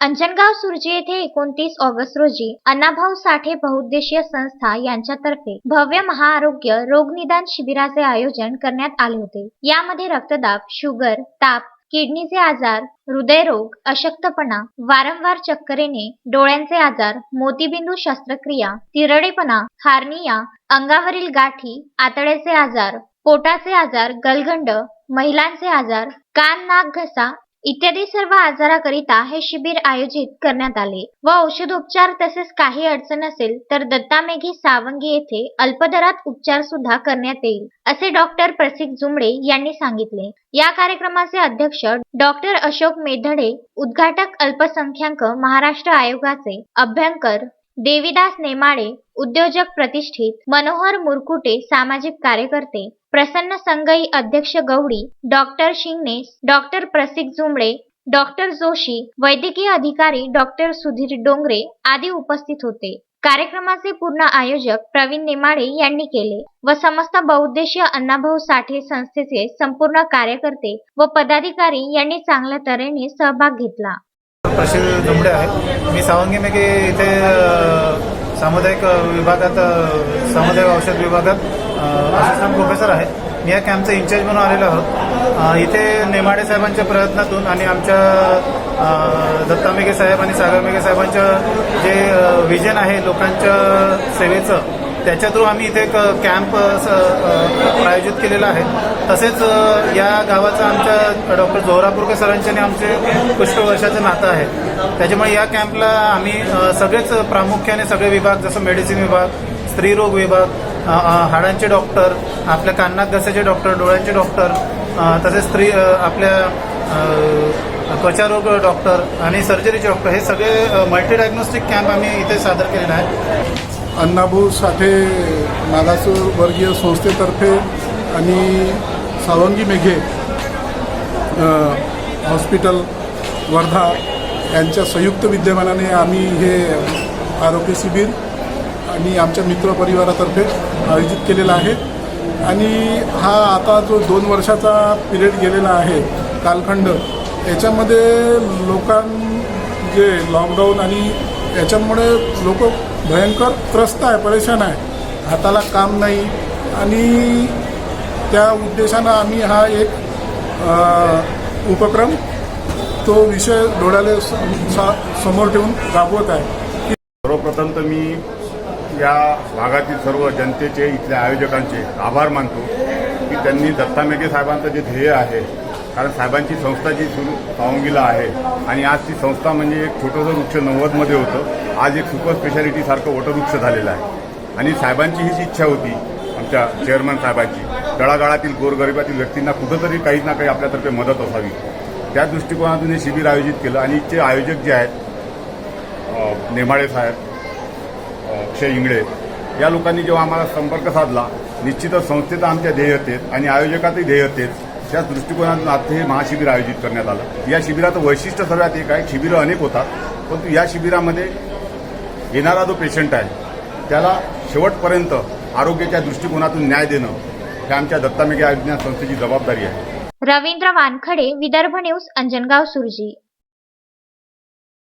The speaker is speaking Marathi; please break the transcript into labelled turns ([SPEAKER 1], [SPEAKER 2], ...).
[SPEAKER 1] अंजनगाव सुरजी येथे एकोणतीस ऑगस्ट रोजी अण्णाभाऊ साठे बहुउद्देशीय संस्था यांच्यातर्फे भव्य महाआरोग्य रोगनिदान शिबिराचे आयोजन करण्यात आले होते. यामध्ये रक्तदाब शुगर ताप किडनीचे आजार हृदयरोग अशक्तपणा वारंवार चक्कर येणे डोळ्यांचे आजार मोतीबिंदू शस्त्रक्रिया तिरडेपणा हार्निया अंगावरील गाठी आतड्याचे आजार पोटाचे आजार गलगंड महिलांचे आजार कान नाक घसा इत्यादी सर्व आजाराकरिता हे शिबिर आयोजित करण्यात आले व औषधोपचार तसेच काही अडचण असेल तर दत्तामेघी सावंगी येथे अल्पदरात उपचार सुद्धा करण्यात येईल असे डॉक्टर प्रसिक जुमडे यांनी सांगितले. या कार्यक्रमाचे अध्यक्ष डॉक्टर अशोक मेधडे उद्घाटक अल्पसंख्याक महाराष्ट्र आयोगाचे अभ्यंकर देविदास नेमाडे उद्योजक प्रतिष्ठित मनोहर मुरकुटे सामाजिक कार्यकर्ते प्रसन्न संगई अध्यक्ष Gawdi doctor Shingane doctor Prasik Jhumbale doctor Joshi वैद्यकीय अधिकारी डॉक्टर सुधीर डोंगरे आदी उपस्थित होते. कार्यक्रमाचे पूर्ण आयोजक प्रवीण नेमाडे यांनी केले व समस्त बहुउद्देशीय अण्णाभाऊ साठे संस्थेचे संपूर्ण कार्यकर्ते व पदाधिकारी यांनी चांगल्या तऱ्हेने सहभाग घेतला.
[SPEAKER 2] जुमडे मी सावंगी मेघे इथे सामुदायिक विभागात सामुदायिक औषध विभागात असिस्टंट प्रोफेसर आहे मी या कॅम्पचा इन्चार्ज म्हणून आलेलो आहोत. इथे नेमाडे साहेबांच्या प्रयत्नातून आणि आमच्या दत्ता मेघे साहेब आणि सागर मेघे साहेबांचं जे विजन आहे लोकांच्या सेवेचं त्याच्या थ्रू आम्ही इथे एक कॅम्प आयोजित केलेला आहे. तसेच या गावाचं आमच्या डॉक्टर जोहरापूरकर सरांचे आमचे पुष्कळ वर्षाचं नातं आहे. त्याच्यामुळे या कॅम्पला आम्ही सगळेच प्रामुख्याने सगळे विभाग जसं मेडिसिन विभाग स्त्रीरोग विभाग हाडांचे डॉक्टर आपल्या कानात घसाचे डॉक्टर डोळ्यांचे डॉक्टर तसेच स्त्री आपल्या त्वचारोग डॉक्टर आणि सर्जरीचे डॉक्टर हे सगळे मल्टी डायग्नोस्टिक कॅम्प आम्ही इथे सादर केलेला आहे.
[SPEAKER 3] अण्णाभाऊ साठे मागासवर्गीय संस्थेतर्फे आणि सावंगी मेघे हॉस्पिटल वर्धा यांच्या संयुक्त विद्यमानाने आम्ही हे आरोग्य शिबिर आणि आमच्या मित्रपरिवारातर्फे आयोजित केलेला आहे. आणि हा आता जो दोन वर्षाचा पिरियड गेलेला आहे कालखंड याच्यामध्ये लोकां जे लॉकडाऊन आणि याच्यामुळे लोक भयंकर त्रस्त आहे परेशान आहे. हाताला काम नाही आणि त्या उद्देशानं आम्ही हा एक उपक्रम तो विषय डोळ्याला समोर ठेवून राबवत आहे.
[SPEAKER 4] सर्वप्रथम तर मी या भागातील सर्व जनतेचे इथल्या आयोजकांचे आभार मानतो की त्यांनी दत्ता मेघे साहेबांचं जे ध्येय आहे कारण साहेबांची संस्था जी सुरू सावंगीला आहे आणि आज ती संस्था म्हणजे एक छोटंसं वृक्ष नव्वदमध्ये होतं. आज एक सुपर स्पेशालिटीसारखं वटवृक्ष झालेलं आहे. आणि साहेबांची हीच इच्छा होती आमच्या चेअरमन साहेबांची. तळागाळातील गोरगरिबातील व्यक्तींना कुठंतरी काही ना काही आपल्यातर्फे मदत असावी. त्या दृष्टिकोनातून हे शिबिर आयोजित केलं आणि इथचे आयोजक जे आहेत नेमाळे साहेब अक्षय इंगळे या लोकांनी जेव्हा आम्हाला संपर्क साधला निश्चितच संस्थेचं आमच्या ध्येय आहेत आणि आयोजकातही ध्येय तेच त्याच दृष्टिकोनातून आता हे महाशिबिर आयोजित करण्यात आलं. या शिबिराचं वैशिष्ट्य सर्वात एक आहे शिबिरं अनेक होतात परंतु या शिबिरामध्ये येणारा जो पेशंट आहे त्याला शेवटपर्यंत आरोग्याच्या दृष्टिकोनातून न्याय देणं हे आमच्या दत्तामेघे आयोजन संस्थेची जबाबदारी आहे.
[SPEAKER 1] रवींद्र वानखडे विदर्भ न्यूज अंजनगाव सुरजी.